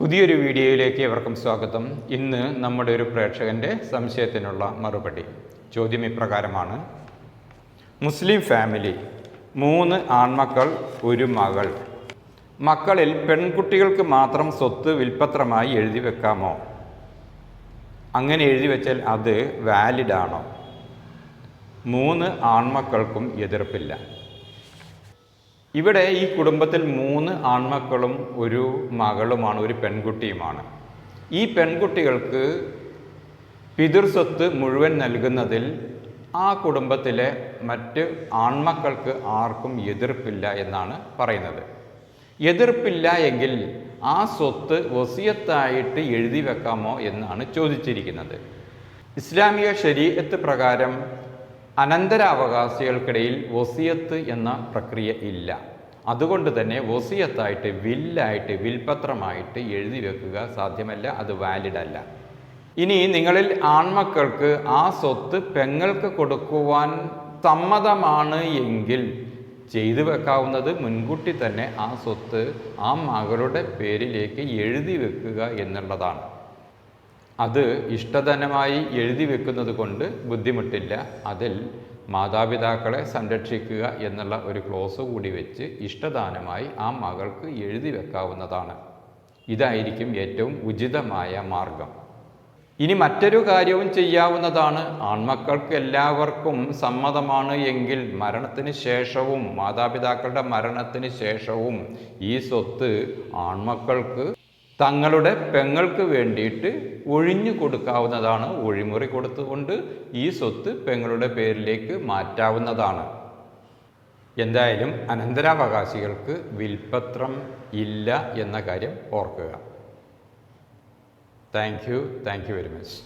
പുതിയൊരു വീഡിയോയിലേക്ക് എവർക്കും സ്വാഗതം. ഇന്ന് നമ്മുടെ ഒരു പ്രേക്ഷകന്റെ സംശയത്തിനുള്ള മറുപടി. ചോദ്യം ഇപ്രകാരമാണ്. മുസ്ലിം ഫാമിലി മൂന്ന് ആൺമക്കൾ ഒരു മകൾ. മക്കളിൽ പെൺകുട്ടികൾക്ക് മാത്രം സ്വത്ത് വിൽപ്പത്രമായി എഴുതി വെക്കാമോ? അങ്ങനെ എഴുതി വെച്ചാൽ അത് വാലിഡാണോ മൂന്ന് ആൺമക്കൾക്കും എതിർപ്പില്ല. ഇവിടെ ഈ കുടുംബത്തിൽ മൂന്ന് ആൺമക്കളും ഒരു മകളുമാണ് ഒരു പെൺകുട്ടിയുമാണ്. ഈ പെൺകുട്ടികൾക്ക് പിതൃസ്വത്ത് മുഴുവൻ നൽകുന്നതിൽ ആ കുടുംബത്തിലെ മറ്റ് ആൺമക്കൾക്ക് ആർക്കും എതിർപ്പില്ല എന്നാണ് പറയുന്നത്. എതിർപ്പില്ല എങ്കിൽ ആ സ്വത്ത് വസിയത്തായിട്ട് എഴുതി വെക്കാമോ എന്നാണ് ചോദിച്ചിരിക്കുന്നത്. ഇസ്ലാമിക ശരീരത്ത് പ്രകാരം അനന്തരാവകാശികൾക്കിടയിൽ വസിയത്ത് എന്ന പ്രക്രിയ ഇല്ല. അതുകൊണ്ട് തന്നെ വസിയത്തായിട്ട് വില്ലായിട്ട് വിൽപത്രമായിട്ട് എഴുതി വെക്കുക സാധ്യമല്ല അത് വാലിഡ് അല്ല. ഇനി നിങ്ങളിൽ ആൺമക്കൾക്ക് ആ സ്വത്ത് പെങ്ങൾക്ക് കൊടുക്കുവാൻ സമ്മതമാണ് എങ്കിൽ ചെയ്തു വെക്കാവുന്നത് മുൻകൂട്ടി തന്നെ ആ സ്വത്ത് ആ മകളുടെ പേരിലേക്ക് എഴുതി വെക്കുക എന്നുള്ളതാണ്. അത് ഇഷ്ടധനമായി എഴുതി വെക്കുന്നത് കൊണ്ട് ബുദ്ധിമുട്ടില്ല. അതിൽ മാതാപിതാക്കളെ സംരക്ഷിക്കുക എന്നുള്ള ഒരു ക്ലോസ് കൂടി വെച്ച് ഇഷ്ടദാനമായി ആ മകൾക്ക് എഴുതി വെക്കാവുന്നതാണ്. ഇതായിരിക്കും ഏറ്റവും ഉചിതമായ മാർഗം. ഇനി മറ്റൊരു കാര്യവും ചെയ്യാവുന്നതാണ്. ആൺമക്കൾക്ക് എല്ലാവർക്കും സമ്മതമാണ് എങ്കിൽ മരണത്തിന് ശേഷവും മാതാപിതാക്കളുടെ മരണത്തിന് ശേഷവും ഈ സ്വത്ത് ആൺമക്കൾക്ക് തങ്ങളുടെ പെങ്ങൾക്ക് വേണ്ടിയിട്ട് ഒഴിഞ്ഞു കൊടുക്കാവുന്നതാണ് ഒഴിമുറി കൊടുത്തുകൊണ്ട് ഈ സ്വത്ത് പെങ്ങളുടെ പേരിലേക്ക് മാറ്റാവുന്നതാണ്. എന്തായാലും അനന്തരാവകാശികൾക്ക് വിൽപത്രം ഇല്ല എന്ന കാര്യം ഓർക്കുക. Thank you thank you very much